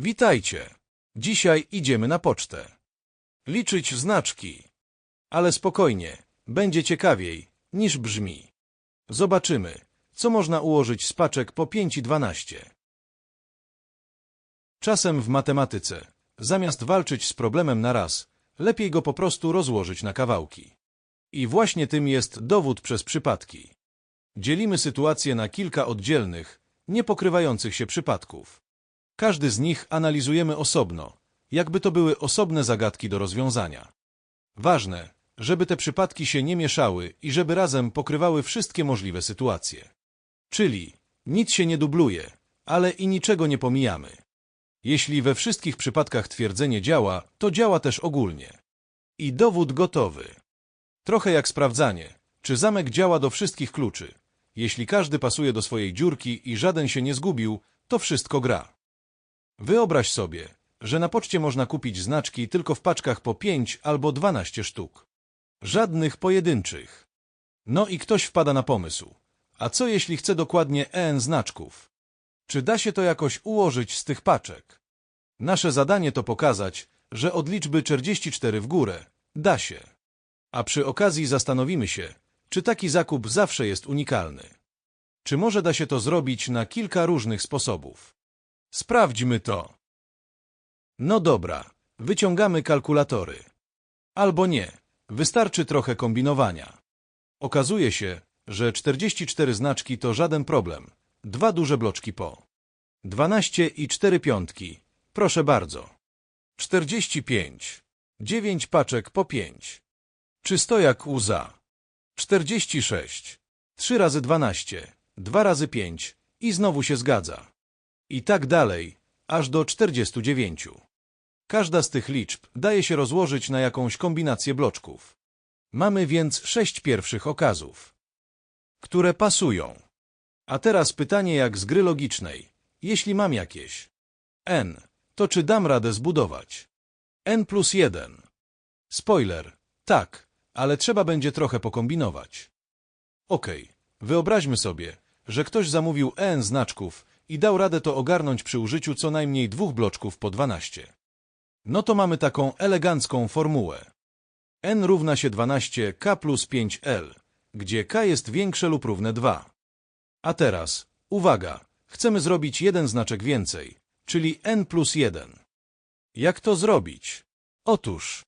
Witajcie. Dzisiaj idziemy na pocztę. Liczyć znaczki. Ale spokojnie, będzie ciekawiej, niż brzmi. Zobaczymy, co można ułożyć z paczek po 5 i 12. Czasem w matematyce, zamiast walczyć z problemem na raz, lepiej go po prostu rozłożyć na kawałki. I właśnie tym jest dowód przez przypadki. Dzielimy sytuację na kilka oddzielnych, niepokrywających się przypadków. Każdy z nich analizujemy osobno, jakby to były osobne zagadki do rozwiązania. Ważne, żeby te przypadki się nie mieszały i żeby razem pokrywały wszystkie możliwe sytuacje. Czyli nic się nie dubluje, ale i niczego nie pomijamy. Jeśli we wszystkich przypadkach twierdzenie działa, to działa też ogólnie. I dowód gotowy. Trochę jak sprawdzanie, czy zamek działa do wszystkich kluczy. Jeśli każdy pasuje do swojej dziurki i żaden się nie zgubił, to wszystko gra. Wyobraź sobie, że na poczcie można kupić znaczki tylko w paczkach po 5 albo 12 sztuk. Żadnych pojedynczych. No i ktoś wpada na pomysł. A co jeśli chce dokładnie EN znaczków? Czy da się to jakoś ułożyć z tych paczek? Nasze zadanie to pokazać, że od liczby 44 w górę da się. A przy okazji zastanowimy się, czy taki zakup zawsze jest unikalny. Czy może da się to zrobić na kilka różnych sposobów? Sprawdźmy to. No dobra, wyciągamy kalkulatory. Albo nie, wystarczy trochę kombinowania. Okazuje się, że 44 znaczki to żaden problem. Dwa duże bloczki po. 12 i 4 piątki. Proszę bardzo. 45. 9 paczek po 5. Czysto jak łza. 46. 3 razy 12. 2 razy 5. I znowu się zgadza. I tak dalej, aż do 49. Każda z tych liczb daje się rozłożyć na jakąś kombinację bloczków. Mamy więc sześć pierwszych okazów, które pasują. A teraz pytanie jak z gry logicznej. Jeśli mam jakieś n, to czy dam radę zbudować? n plus 1. Spoiler, tak, ale trzeba będzie trochę pokombinować. Okej, wyobraźmy sobie, że ktoś zamówił n znaczków i dał radę to ogarnąć przy użyciu co najmniej dwóch bloczków po 12. No to mamy taką elegancką formułę. n równa się 12k plus 5l, gdzie k jest większe lub równe 2. A teraz, uwaga, chcemy zrobić jeden znaczek więcej, czyli n plus 1. Jak to zrobić? Otóż,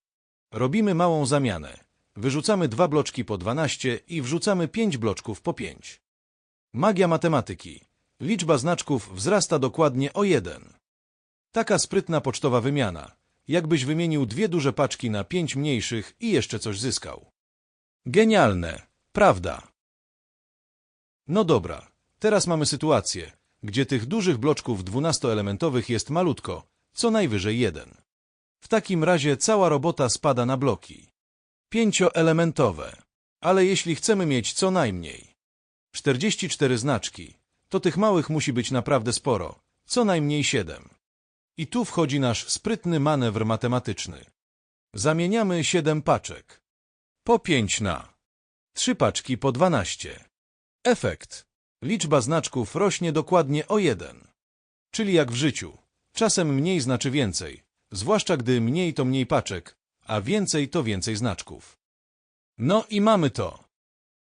robimy małą zamianę. Wyrzucamy dwa bloczki po 12 i wrzucamy 5 bloczków po 5. Magia matematyki. Liczba znaczków wzrasta dokładnie o 1. Taka sprytna pocztowa wymiana. Jakbyś wymienił dwie duże paczki na pięć mniejszych i jeszcze coś zyskał. Genialne, prawda? No dobra, teraz mamy sytuację, gdzie tych dużych bloczków dwunastoelementowych jest malutko, co najwyżej jeden. W takim razie cała robota spada na bloki. Pięcioelementowe. Ale jeśli chcemy mieć co najmniej 44 znaczki, to tych małych musi być naprawdę sporo, co najmniej 7. I tu wchodzi nasz sprytny manewr matematyczny. Zamieniamy 7 paczek. Po 5 na 3 paczki po 12. Efekt. Liczba znaczków rośnie dokładnie o 1. Czyli jak w życiu. Czasem mniej znaczy więcej, zwłaszcza gdy mniej to mniej paczek, a więcej to więcej znaczków. No i mamy to.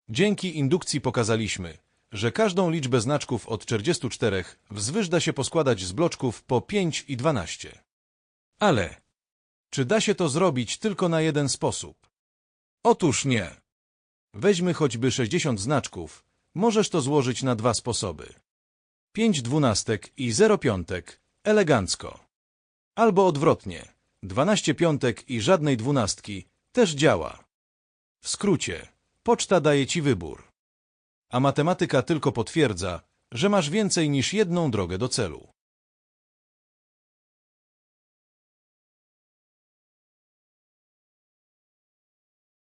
Dzięki indukcji pokazaliśmy, że każdą liczbę znaczków od 44 wzwyż da się poskładać z bloczków po 5 i 12. Ale czy da się to zrobić tylko na jeden sposób? Otóż nie. Weźmy choćby 60 znaczków, możesz to złożyć na dwa sposoby. 5 dwunastek i 0 piątek, elegancko. Albo odwrotnie, 12 piątek i żadnej dwunastki, też działa. W skrócie, poczta daje ci wybór. A matematyka tylko potwierdza, że masz więcej niż jedną drogę do celu.